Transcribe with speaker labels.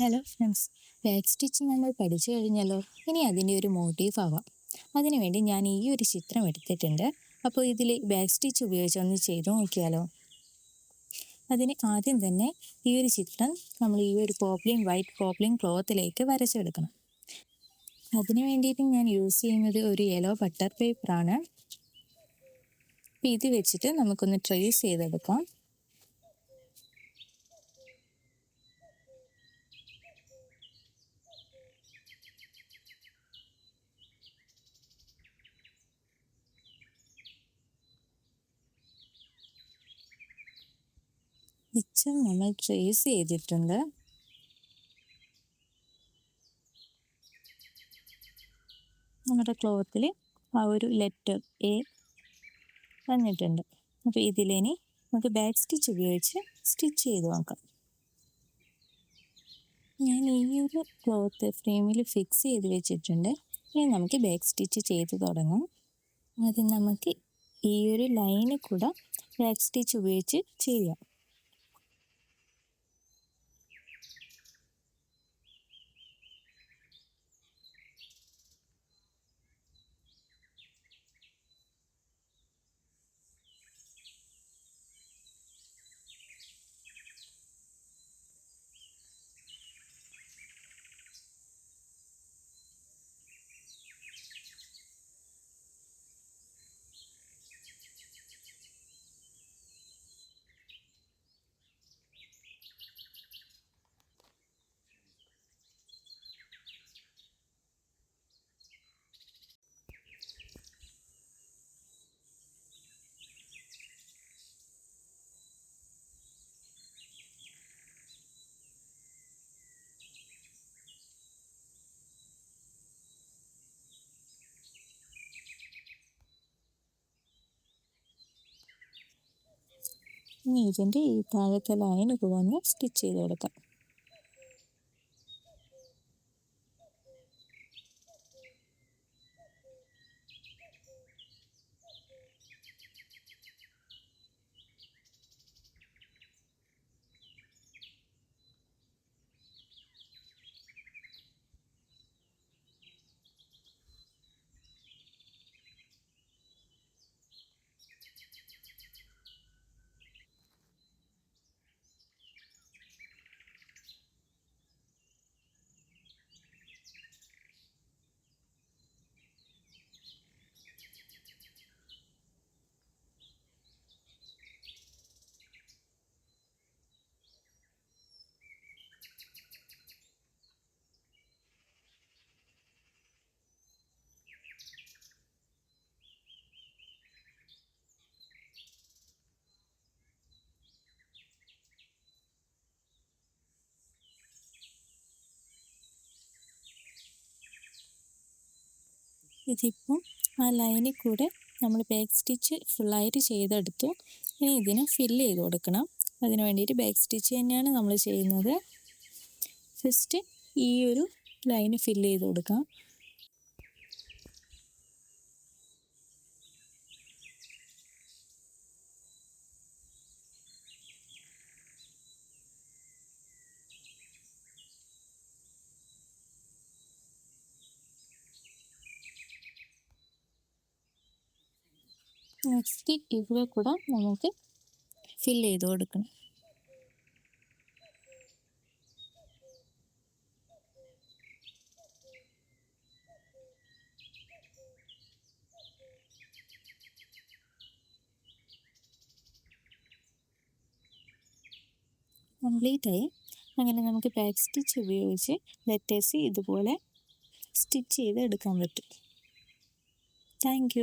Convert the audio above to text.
Speaker 1: Hello friends back stitch നമ്മൾ പഠിച്ചു കഴിഞ്ഞല്ലോ. ഇനി അതിന്റെ ഒരു മോട്ടീവ് ആവാം. അതിനുവേണ്ടി ഞാൻ ഈ ഒരു ചിത്രം എടുത്തിട്ടുണ്ട്. അപ്പോൾ ഇതിൽ ബാക്ക് സ്റ്റിച്ച് ഉപയോഗിച്ചൊന്ന് ചെയ്ത് നോക്കിയാലോ. അതിന് ആദ്യം തന്നെ ഈ ഒരു ചിത്രം നമ്മൾ ഈ ഒരു പോപ്ലിൻ വൈറ്റ് പോപ്ലിൻ ക്ലോത്തിലേക്ക് വരച്ചെടുക്കണം. അതിന് വേണ്ടിയിട്ട് ഞാൻ യൂസ് ചെയ്യുന്നത് ഒരു യെല്ലോ ബട്ടർ പേപ്പറാണ് അപ്പോൾ ഇത് വെച്ചിട്ട് നമുക്കൊന്ന് ട്രേസ് ചെയ്തെടുക്കാം. പിക്ചർ നമ്മൾ ട്രേസ് ചെയ്തിട്ടുണ്ട്. നമ്മുടെ ക്ലോത്തിൽ ആ ഒരു ലെറ്റർ എ വന്നിട്ടുണ്ട്. അപ്പോൾ ഇതിലിനി നമുക്ക് ബാക്ക് സ്റ്റിച്ച് ഉപയോഗിച്ച് സ്റ്റിച്ച് ചെയ്ത് നോക്കാം. ഞാൻ ഈ ഒരു ക്ലോത്ത് ഫ്രെയിമിൽ ഫിക്സ് ചെയ്ത് വെച്ചിട്ടുണ്ട്. ഇനി നമുക്ക് ബാക്ക് സ്റ്റിച്ച് ചെയ്ത് തുടങ്ങാം. അത് നമുക്ക് ഈ ഒരു ലൈനിൽ കൂടെ ബാക്ക് സ്റ്റിച്ച് ഉപയോഗിച്ച് ചെയ്യാം. ഇനി ഇതിന്റെ ഈ താഴത്തെ ലൈൻ വന്ന് സ്റ്റിച്ച് ചെയ്ത് കൊടുക്കാം ഇതിപ്പം ആ ലൈനിൽ കൂടെ നമ്മൾ ബാക്ക് സ്റ്റിച്ച് ഫുള്ളായിട്ട് ചെയ്തെടുത്തു. ഇനി ഇതിന് ഫില്ല് ചെയ്ത് കൊടുക്കണം. അതിന് വേണ്ടിയിട്ട് ബാക്ക് സ്റ്റിച്ച് തന്നെയാണ് നമ്മൾ ചെയ്യുന്നത്. ഫസ്റ്റ് ഈ ഒരു ലൈന് ഫില്ല് ചെയ്ത് കൊടുക്കാം. നെക്സ്റ്റ് ഇവിടെ കൂടെ നമുക്ക് ഫിൽ ചെയ്ത് കൊടുക്കണം. കംപ്ലീറ്റ് ആയി. അങ്ങനെ നമുക്ക് ബാക്ക് സ്റ്റിച്ച് ഉപയോഗിച്ച് ലെറ്റേഴ്സ് ഇതുപോലെ സ്റ്റിച്ച് ചെയ്ത് എടുക്കാൻ പറ്റും. താങ്ക്